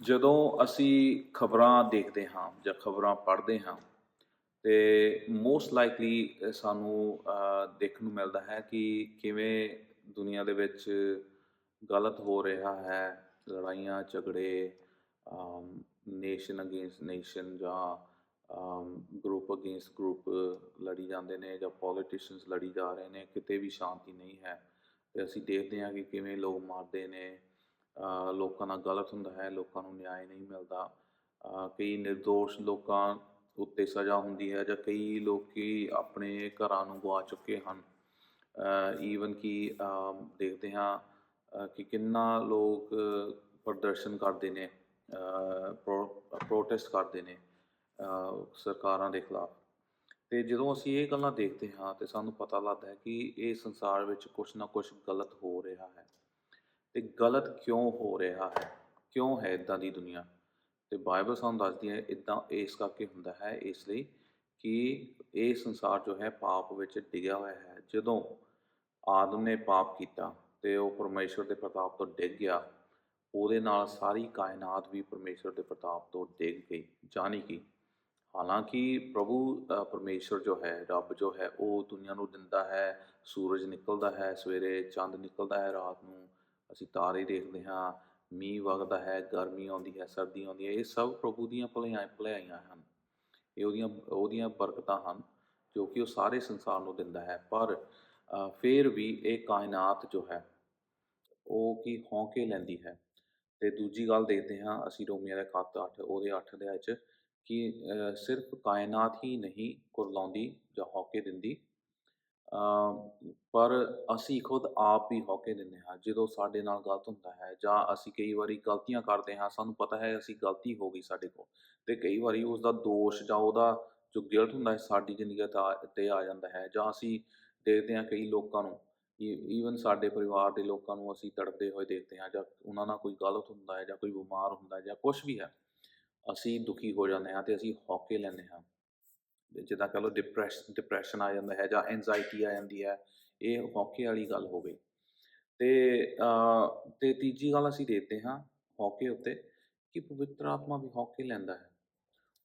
ਜਦੋਂ ਅਸੀਂ ਖਬਰਾਂ ਦੇਖਦੇ ਹਾਂ ਜਾਂ ਖਬਰਾਂ ਪੜ੍ਹਦੇ ਹਾਂ, ਤੇ ਮੋਸਟ ਲਾਈਕਲੀ ਸਾਨੂੰ ਦੇਖਣ ਨੂੰ ਮਿਲਦਾ ਹੈ ਕਿ ਕਿਵੇਂ ਦੁਨੀਆ ਦੇ ਵਿੱਚ ਗਲਤ ਹੋ ਰਿਹਾ ਹੈ, ਲੜਾਈਆਂ, ਝਗੜੇ ਨੇਸ਼ਨ ਅਗੇਂਸਟ ਨੇਸ਼ਨ ਜਾਂ ਗਰੁੱਪ ਅਗੇਂਸਟ ਗਰੁੱਪ ਲੜੀ ਜਾਂਦੇ ਨੇ ਜਾਂ ਪੋਲੀਟੀਸ਼ੀਅਨਸ ਲੜੀ ਜਾ ਰਹੇ ਨੇ, ਕਿਤੇ ਵੀ ਸ਼ਾਂਤੀ ਨਹੀਂ ਹੈ। ਤੇ ਅਸੀਂ ਦੇਖਦੇ ਹਾਂ ਕਿ ਕਿਵੇਂ ਲੋਕ ਮਰਦੇ ਨੇ ਲੋਕਾਂ ਨਾਲ ਗਲਤ ਹੁੰਦਾ ਹੈ, ਲੋਕਾਂ ਨੂੰ ਨਿਆਂ ਨਹੀਂ ਮਿਲਦਾ। ਕਈ ਨਿਰਦੋਸ਼ ਲੋਕਾਂ ਉੱਤੇ ਸਜ਼ਾ ਹੁੰਦੀ ਹੈ ਜਾਂ ਕਈ ਲੋਕੀ ਆਪਣੇ ਘਰਾਂ ਨੂੰ ਗਵਾ ਚੁੱਕੇ ਹਨ। ਈਵਨ ਕਿ ਦੇਖਦੇ ਹਾਂ ਕਿ ਕਿੰਨਾ ਲੋਕ ਪ੍ਰਦਰਸ਼ਨ ਕਰਦੇ ਨੇ ਪ੍ਰੋਟੈਸਟ ਕਰਦੇ ਨੇ ਸਰਕਾਰਾਂ ਦੇ ਖਿਲਾਫ। ਤੇ ਜਦੋਂ ਅਸੀਂ ਇਹ ਗੱਲਾਂ ਦੇਖਦੇ ਹਾਂ ਤੇ ਸਾਨੂੰ ਪਤਾ ਲੱਗਦਾ ਹੈ ਕਿ ਇਹ ਸੰਸਾਰ ਵਿੱਚ ਕੁਝ ਨਾ ਕੁਝ ਗਲਤ ਹੋ ਰਿਹਾ ਹੈ। ਤੇ ਗਲਤ ਕਿਉਂ ਹੋ ਰਿਹਾ ਹੈ? ਕਿਉਂ ਹੈ ਇਦਾਂ ਦੀ ਦੁਨੀਆ? ਤੇ ਬਾਈਬਲ ਸਾਨੂੰ ਦੱਸਦੀ ਹੈ ਇਦਾਂ ਇਸ ਕਰਕੇ ਹੁੰਦਾ ਹੈ ਇਸ ਲਈ ਕਿ ਇਹ ਸੰਸਾਰ ਜੋ ਹੈ ਪਾਪ ਵਿੱਚ ਡਿੱਗਿਆ ਹੋਇਆ ਹੈ। ਜਦੋਂ ਆਦਮ ਨੇ ਪਾਪ ਕੀਤਾ ਤੇ ਉਹ ਪਰਮੇਸ਼ਰ ਦੇ ਪ੍ਰਤਾਪ ਤੋਂ ਡਿੱਗ ਗਿਆ ਉਹਦੇ ਨਾਲ ਸਾਰੀ ਕਾਇਨਾਤ ਵੀ ਪਰਮੇਸ਼ਰ ਦੇ ਪ੍ਰਤਾਪ ਤੋਂ ਡਿੱਗ ਗਈ। ਜਾਣੀ ਕਿ ਹਾਲਾਂਕਿ ਪ੍ਰਭੂ ਅ, ਪਰਮੇਸ਼ਰ ਜੋ ਹੈ ਰੱਬ ਜੋ ਹੈ ਉਹ ਦੁਨੀਆ ਨੂੰ ਦਿੰਦਾ ਹੈ ਸੂਰਜ ਨਿਕਲਦਾ ਹੈ ਸਵੇਰੇ ਚੰਦ ਨਿਕਲਦਾ ਹੈ ਰਾਤ ਨੂੰ ਅਸੀਂ ਤਾਰੇ ਦੇਖਦੇ ਹਾਂ, ਮੀਂਹ ਵਗਦਾ ਹੈ, ਗਰਮੀ ਆਉਂਦੀ ਹੈ, ਸਰਦੀ ਆਉਂਦੀ ਹੈ, ਇਹ ਸਭ ਪ੍ਰਭੂ ਦੀਆਂ ਭਲਾਈਆਂ ਭਲਾਈਆਂ ਹਨ। ਇਹ ਉਹਦੀਆਂ ਉਹਦੀਆਂ ਬਰਕਤਾਂ ਹਨ, ਜੋ ਕਿ ਉਹ ਸਾਰੇ ਸੰਸਾਰ ਨੂੰ ਦਿੰਦਾ ਹੈ। ਪਰ ਫਿਰ ਵੀ ਇਹ ਕਾਇਨਾਤ ਜੋ ਹੈ, ਉਹ ਕੀ ਹੌਂਕੇ ਲੈਂਦੀ ਹੈ? ਤੇ ਦੂਜੀ ਗੱਲ ਦੇਖਦੇ ਹਾਂ ਅਸੀਂ ਰੋਮੀਆਂ ਦੇ ਖੱਤ 8 ਉਹਦੇ 8 ਦੇ ਵਿੱਚ ਕਿ ਸਿਰਫ ਕਾਇਨਾਤ ਹੀ ਨਹੀਂ ਕੁਰਲਾਉਂਦੀ ਜਾਂ ਹੌਕੇ ਦਿੰਦੀ ਪਰ ਅਸੀਂ ਖੁਦ ਆਪ ਹੀ ਹੋਕੇ ਦਿੰਦੇ ਹਾਂ, ਜਦੋਂ ਸਾਡੇ ਨਾਲ ਗਲਤ ਹੁੰਦਾ ਹੈ ਜਾਂ ਅਸੀਂ ਕਈ ਵਾਰੀ ਗਲਤੀਆਂ ਕਰਦੇ ਹਾਂ, ਸਾਨੂੰ ਪਤਾ ਹੈ ਅਸੀਂ ਗਲਤੀ ਹੋ ਗਈ ਸਾਡੇ ਕੋਲ। ਤੇ ਕਈ ਵਾਰੀ ਉਸ ਦਾ ਦੋਸ਼ ਜਾਂ ਉਹਦਾ ਜੋ ਗਿਲਟ ਹੁੰਦਾ ਹੈ, ਸਾਡੀ ਜ਼ਿੰਦਗੀ ਤੇ ਆ ਜਾਂਦਾ ਹੈ ਜਾਂ ਅਸੀਂ ਦੇਖਦੇ ਹਾਂ ਕਈ ਲੋਕਾਂ ਨੂੰ ਈਵਨ ਸਾਡੇ ਪਰਿਵਾਰ ਦੇ ਲੋਕਾਂ ਨੂੰ ਅਸੀਂ ਤੜਪਦੇ ਹੋਏ ਦੇਖਦੇ ਹਾਂ ਜਾਂ ਉਹਨਾਂ ਨਾਲ ਕੋਈ ਗਲਤ ਹੁੰਦਾ ਹੈ ਜਾਂ ਕੋਈ ਬਿਮਾਰ ਹੁੰਦਾ ਹੈ ਜਾਂ ਕੁਝ ਵੀ ਹੈ, ਅਸੀਂ ਦੁਖੀ ਹੋ ਜਾਂਦੇ ਹਾਂ ਤੇ ਅਸੀਂ ਹੌਕੇ ਲੈਂਦੇ ਹਾਂ। ਜਿੱਦਾਂ ਕਹ ਲਓ ਡਿਪਰੈਸ਼ਨ ਡਿਪਰੈਸ਼ਨ ਆ ਜਾਂਦਾ ਹੈ ਜਾਂ ਐਂਜਾਇਟੀ ਆ ਜਾਂਦੀ ਹੈ, ਇਹ ਹੌਕੇ ਵਾਲੀ ਗੱਲ ਹੋ ਗਈ ਤੇ ਤੇ ਤੀਜੀ ਗੱਲ ਅਸੀਂ ਦੇਖਦੇ ਹਾਂ ਹੌਕੇ ਉੱਤੇ ਕਿ ਪਵਿੱਤਰ ਆਤਮਾ ਵੀ ਹੌਕੇ ਲੈਂਦਾ ਹੈ।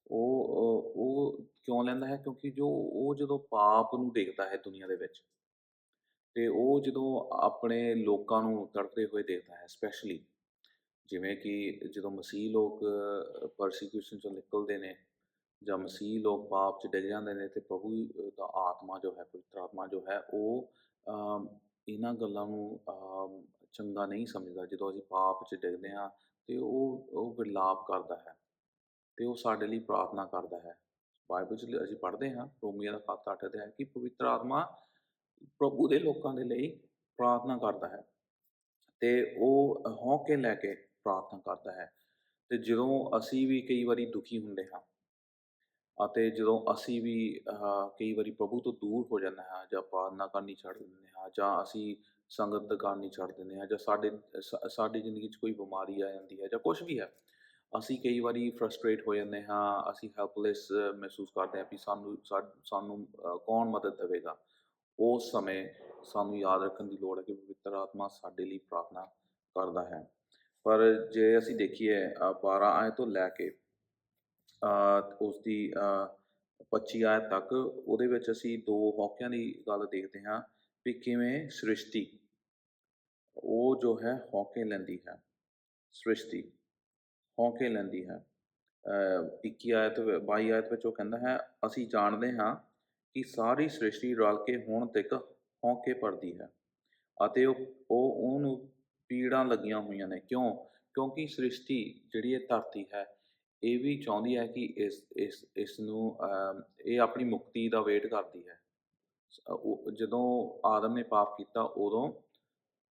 ਉਹ ਉਹ ਕਿਉਂ ਲੈਂਦਾ ਹੈ? ਕਿਉਂਕਿ ਜੋ ਉਹ ਜਦੋਂ ਪਾਪ ਨੂੰ ਦੇਖਦਾ ਹੈ ਦੁਨੀਆ ਦੇ ਵਿੱਚ, ਤੇ ਉਹ ਜਦੋਂ ਆਪਣੇ ਲੋਕਾਂ ਨੂੰ ਤੜਫਦੇ ਹੋਏ ਦੇਖਦਾ ਹੈ ਸਪੈਸ਼ਲੀ ਜਿਵੇਂ ਕਿ ਜਦੋਂ ਮਸੀਹ ਲੋਕ ਪਰਸੀਕਿਊਸ਼ਨ ਚੋਂ ਨਿਕਲਦੇ ਨੇ ਜਾਂ ਮਸੀਹ ਲੋਕ ਪਾਪ 'ਚ ਡਿੱਗ ਜਾਂਦੇ ਨੇ ਤੇ ਪ੍ਰਭੂ ਦਾ ਆਤਮਾ ਜੋ ਹੈ, ਪਵਿੱਤਰ ਆਤਮਾ ਜੋ ਹੈ, ਉਹ ਇਹਨਾਂ ਗੱਲਾਂ ਨੂੰ ਚੰਗਾ ਨਹੀਂ ਸਮਝਦਾ। ਜਦੋਂ ਅਸੀਂ ਪਾਪ 'ਚ ਡਿੱਗਦੇ ਹਾਂ ਤੇ ਉਹ ਉਹ ਵਿਰਲਾਪ ਕਰਦਾ ਹੈ ਤੇ ਉਹ ਸਾਡੇ ਲਈ ਪ੍ਰਾਰਥਨਾ ਕਰਦਾ ਹੈ। ਬਾਈਬਲ 'ਚ ਅਸੀਂ ਪੜ੍ਹਦੇ ਹਾਂ, ਰੋਮੀਆਂ ਦਾ ਖੱਤ 8 ਤੇ ਹੈ ਕਿ ਪਵਿੱਤਰ ਆਤਮਾ ਪ੍ਰਭੂ ਦੇ ਲੋਕਾਂ ਦੇ ਲਈ ਪ੍ਰਾਰਥਨਾ ਕਰਦਾ ਹੈ ਤੇ ਉਹ ਹੌਕੇ ਲੈ ਕੇ ਪ੍ਰਾਰਥਨਾ ਕਰਦਾ ਹੈ। ਤੇ ਜਦੋਂ ਅਸੀਂ ਵੀ ਕਈ ਵਾਰੀ ਦੁਖੀ ਹੁੰਦੇ ਹਾਂ ਅਤੇ ਜਦੋਂ ਅਸੀਂ ਵੀ ਕਈ ਵਾਰੀ ਪ੍ਰਭੂ ਤੋਂ ਦੂਰ ਹੋ ਜਾਂਦੇ ਹਾਂ ਜਾਂ ਪ੍ਰਾਰਥਨਾ ਕਰਨੀ ਛੱਡ ਦਿੰਦੇ ਹਾਂ ਜਾਂ ਅਸੀਂ ਸੰਗਤ ਕਰਨੀ ਛੱਡ ਦਿੰਦੇ ਹਾਂ ਜਾਂ ਸਾਡੇ ਸਾ- ਸਾਡੀ ਜ਼ਿੰਦਗੀ 'ਚ ਕੋਈ ਬਿਮਾਰੀ ਆ ਜਾਂਦੀ ਹੈ ਜਾਂ ਕੁਝ ਵੀ ਹੈ ਅਸੀਂ ਕਈ ਵਾਰੀ ਫਰਸਟ੍ਰੇਟ ਹੋ ਜਾਂਦੇ ਹਾਂ ਅਸੀਂ ਹੈਲਪਲੈਸ ਮਹਿਸੂਸ ਕਰਦੇ ਹਾਂ ਵੀ ਸਾਨੂੰ ਸਾ- ਸਾਨੂੰ ਕੌਣ ਮਦਦ ਦੇਵੇਗਾ। ਉਸ ਸਮੇਂ ਸਾਨੂੰ ਯਾਦ ਰੱਖਣ ਦੀ ਲੋੜ ਹੈ ਕਿ ਪਵਿੱਤਰ ਆਤਮਾ ਸਾਡੇ ਲਈ ਪ੍ਰਾਰਥਨਾ ਕਰਦਾ ਹੈ। ਪਰ ਜੇ ਅਸੀਂ ਦੇਖੀਏ ਅ, 12 ਆਇਤ ਤੋਂ ਲੈ ਕੇ ਉਸ ਦੀ ਅ, 25 ਆਇਤ ਤੱਕ ਉਹਦੇ ਵਿੱਚ ਅਸੀਂ ਦੋ ਹੌਕਿਆਂ ਦੀ ਗੱਲ ਦੇਖਦੇ ਹਾਂ ਵੀ ਕਿਵੇਂ ਸ੍ਰਿਸ਼ਟੀ ਉਹ ਜੋ ਹੈ ਹੌਕੇ ਲੈਂਦੀ ਹੈ ਸ੍ਰਿਸ਼ਟੀ ਹੌਕੇ ਲੈਂਦੀ ਹੈ। ਅ, 21 ਆਇਤ ਵ- 22 ਆਇਤ ਵਿੱਚ ਉਹ ਕਹਿੰਦਾ ਹੈ ਅਸੀਂ ਜਾਣਦੇ ਹਾਂ ਕਿ ਸਾਰੀ ਸ੍ਰਿਸ਼ਟੀ ਰਲ ਕੇ ਹੁਣ ਤੱਕ ਹੌਕੇ ਭਰਦੀ ਹੈ ਅਤੇ ਉਹ ਉਹਨੂੰ ਪੀੜਾਂ ਲੱਗੀਆਂ ਹੋਈਆਂ ਨੇ। ਕਿਉਂ? ਕਿਉਂਕਿ ਸ੍ਰਿਸ਼ਟੀ ਜਿਹੜੀ ਇਹ ਧਰਤੀ ਹੈ ਇਹ ਵੀ ਚਾਹੁੰਦੀ ਹੈ ਕਿ ਇਸ ਇਸ ਇਸ ਨੂੰ ਇਹ ਆਪਣੀ ਮੁਕਤੀ ਦਾ ਵੇਟ ਕਰਦੀ ਹੈ। ਜਦੋਂ ਆਦਮ ਨੇ ਪਾਪ ਕੀਤਾ, ਉਦੋਂ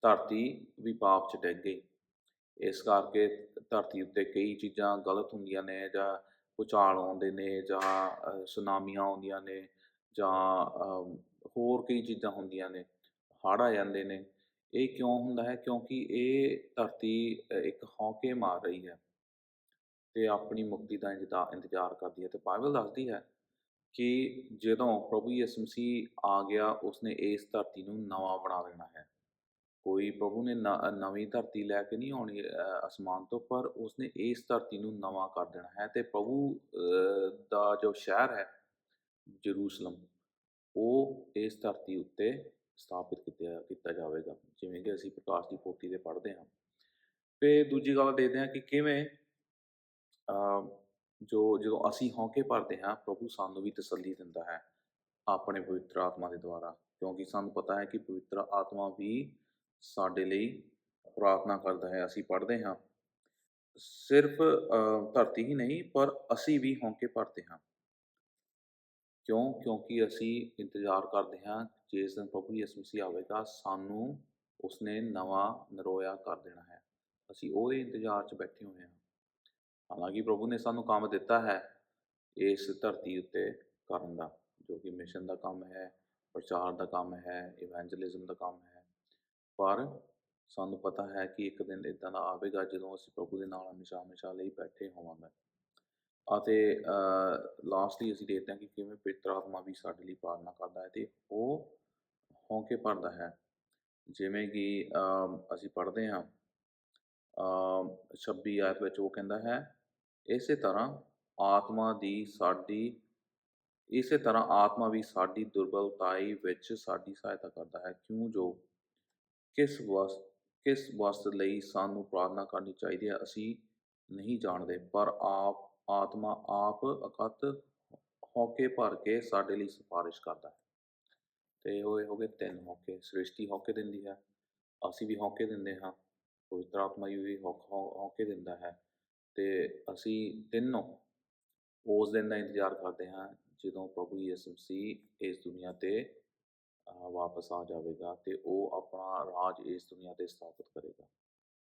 ਧਰਤੀ ਵੀ ਪਾਪ 'ਚ ਡਿੱਗ ਗਈ। ਇਸ ਕਰਕੇ ਧਰਤੀ ਉੱਤੇ ਕਈ ਚੀਜ਼ਾਂ ਗਲਤ ਹੁੰਦੀਆਂ ਨੇ ਜਾਂ ਭੂਚਾਲ ਆਉਂਦੇ ਨੇ ਜਾਂ ਸੁਨਾਮੀਆਂ ਆਉਂਦੀਆਂ ਨੇ ਜਾਂ ਹੋਰ ਕਈ ਚੀਜ਼ਾਂ ਹੁੰਦੀਆਂ ਨੇ, ਹੜ੍ਹ ਆ ਜਾਂਦੇ ਨੇ। ਇਹ ਕਿਉਂ ਹੁੰਦਾ ਹੈ? ਕਿਉਂਕਿ ਇਹ ਧਰਤੀ ਇੱਕ ਹੌਕੇ ਮਾਰ ਰਹੀ ਹੈ। ਤੇ ਆਪਣੀ ਮੁਕਤੀ ਦਾ ਇੰਤਜ਼ਾ- ਇੰਤਜ਼ਾਰ ਕਰਦੀ ਹੈ ਤੇ ਬਾਈਬਲ ਦੱਸਦੀ ਹੈ ਕਿ ਜਦੋਂ ਪ੍ਰਭੂ ਯਿਸੂ ਮਸੀਹ ਆ ਗਿਆ, ਉਸਨੇ ਇਸ ਧਰਤੀ ਨੂੰ ਨਵਾਂ ਬਣਾ ਦੇਣਾ ਹੈ। ਕੋਈ ਪ੍ਰਭੂ ਨੇ ਨ, ਨਵੀਂ ਧਰਤੀ ਲੈ ਕੇ ਨਹੀਂ ਆਉਣੀ ਅਸਮਾਨ ਤੋਂ, ਪਰ ਉਸਨੇ ਇਸ ਧਰਤੀ ਨੂੰ ਨਵਾਂ ਕਰ ਦੇਣਾ ਹੈ ਤੇ ਪ੍ਰਭੂ ਦਾ ਜੋ ਸ਼ਹਿਰ ਹੈ, ਜਰੂਸਲਮ, ਉਹ ਇਸ ਧਰਤੀ ਉੱਤੇ ਸਥਾਪਿਤ ਕੀਤਾ ਕੀਤਾ ਜਾਵੇਗਾ। ਜਿਵੇਂ ਕਿ ਅਸੀਂ ਪ੍ਰਕਾਸ਼ ਦੀ ਪੋਥੀ ਤੇ ਪੜ੍ਹਦੇ ਹਾਂ। ਤੇ ਦੂਜੀ ਗੱਲ ਦੇਖਦੇ ਹਾਂ ਕਿ ਕਿਵੇਂ ਜੋ ਜਦੋਂ ਅਸੀਂ ਹੌਕੇ ਭਰਦੇ ਹਾਂ ਪ੍ਰਭੂ ਸਾਨੂੰ ਵੀ ਤਸੱਲੀ ਦਿੰਦਾ ਹੈ ਆਪਣੇ ਪਵਿੱਤਰ ਆਤਮਾ ਦੇ ਦੁਆਰਾ ਕਿਉਂਕਿ ਸਾਨੂੰ ਪਤਾ ਹੈ ਕਿ ਪਵਿੱਤਰ ਆਤਮਾ ਵੀ ਸਾਡੇ ਲਈ ਪ੍ਰਾਰਥਨਾ ਕਰਦਾ ਹੈ ਅਸੀਂ ਪੜ੍ਹਦੇ ਹਾਂ। ਸਿਰਫ ਅ, ਧਰਤੀ ਹੀ ਨਹੀਂ ਪਰ ਅਸੀਂ ਵੀ ਹੌਕੇ ਭਰਦੇ ਹਾਂ। ਕਿਉਂ? ਕਿਉਂਕਿ ਅਸੀਂ ਇੰਤਜ਼ਾਰ ਕਰਦੇ ਹਾਂ ਜਿਸ ਦਿਨ ਪ੍ਰਭੂ ਯਿਸੂ ਮਸੀਹ ਆਵੇਗਾ ਸਾਨੂੰ ਉਸਨੇ ਨਵਾਂ ਨਰੋਇਆ ਕਰ ਦੇਣਾ ਹੈ। ਅਸੀਂ ਉਹਦੇ ਇੰਤਜ਼ਾਰ 'ਚ ਬੈਠੇ ਹੋਏ ਹਾਂ। ਹਾਲਾਂਕਿ ਪ੍ਰਭੂ ਨੇ ਸਾਨੂੰ ਕੰਮ ਦਿੱਤਾ ਹੈ ਇਸ ਧਰਤੀ ਉੱਤੇ ਕਰਨ ਦਾ ਜੋ ਕਿ ਮਿਸ਼ਨ ਦਾ ਕੰਮ ਹੈ ਪ੍ਰਚਾਰ ਦਾ ਕੰਮ ਹੈ ਇਵੈਂਜਲਿਜ਼ਮ ਦਾ ਕੰਮ ਹੈ। ਪਰ ਸਾਨੂੰ ਪਤਾ ਹੈ ਕਿ ਇੱਕ ਦਿਨ ਇਦਾਂ ਦਾ ਆਵੇਗਾ ਜਦੋਂ ਅਸੀਂ ਪ੍ਰਭੂ ਦੇ ਨਾਲ ਹਮੇਸ਼ਾ ਹਮੇਸ਼ਾ ਲਈ ਬੈਠੇ ਹੋਵਾਂਗੇ। ਅਤੇ ਲਾਸਟਲੀ ਅਸੀਂ ਦੇਖਦੇ ਹਾਂ ਕਿ ਕਿਵੇਂ ਪਵਿੱਤਰ ਆਤਮਾ ਵੀ ਸਾਡੇ ਲਈ ਪ੍ਰਾਰਥਨਾ ਕਰਦਾ ਹੈ ਤੇ ਉਹ ਹੌਂਕੇ ਭਰਦਾ ਹੈ। ਜਿਵੇਂ ਕਿ ਅਸੀਂ ਪੜ੍ਹਦੇ ਹਾਂ ਅਮ, 26 ਆਇਤ ਵਿੱਚ ਉਹ ਕਹਿੰਦਾ ਹੈ ਇਸੇ ਤਰ੍ਹਾਂ ਆਤਮਾ ਦੀ ਸਾਡੀ, ਇਸੇ ਤਰ੍ਹਾਂ ਆਤਮਾ ਵੀ ਸਾਡੀ ਦੁਰਬਲਤਾਈ ਵਿੱਚ ਸਾਡੀ ਸਹਾਇਤਾ ਕਰਦਾ ਹੈ। ਕਿਉਂ ਜੋ ਕਿਸ ਵਸ, ਕਿਸ ਵਸਤ ਲਈ ਸਾਨੂੰ ਪ੍ਰਾਰਥਨਾ ਕਰਨੀ ਚਾਹੀਦੀ ਹੈ, ਅਸੀਂ ਨਹੀਂ ਜਾਣਦੇ। ਪਰ ਆਪ, ਆਤਮਾ ਆਪ ਅਕਤ ਹੌਕੇ ਭਰ ਕੇ ਸਾਡੇ ਲਈ ਸਿਫਾਰਿਸ਼ ਕਰਦਾ ਹੈ। ਤੇ ਹੋਏ ਹੋ ਗਏ ਤਿੰਨ ਹੌਕੇ ਸ੍ਰਿਸ਼ਟੀ ਹੌਕੇ ਦਿੰਦੀ ਹੈ। ਅਸੀਂ ਵੀ ਹੌਕੇ ਦਿੰਦੇ ਹਾਂ, ਪਵਿੱਤਰ ਆਤਮਾ ਵੀ ਹੌਕ- ਹੌ- ਹੌਕੇ ਦਿੰਦਾ ਹੈ। ਤੇ ਅਸੀਂ ਤਿੰਨੋਂ ਉਸ ਦਿਨ ਦਾ ਇੰਤਜ਼ਾਰ ਕਰਦੇ ਹਾਂ, ਜਦੋਂ ਪ੍ਰਭੂ ਯਿਸੂ ਮਸੀਹ ਇਸ ਦੁਨੀਆ ਤੇ ਵਾਪਸ ਆ ਜਾਵੇਗਾ ਤੇ ਉਹ ਆਪਣਾ ਰਾਜ ਇਸ ਦੁਨੀਆ ਤੇ ਸਥਾਪਿਤ ਕਰੇਗਾ।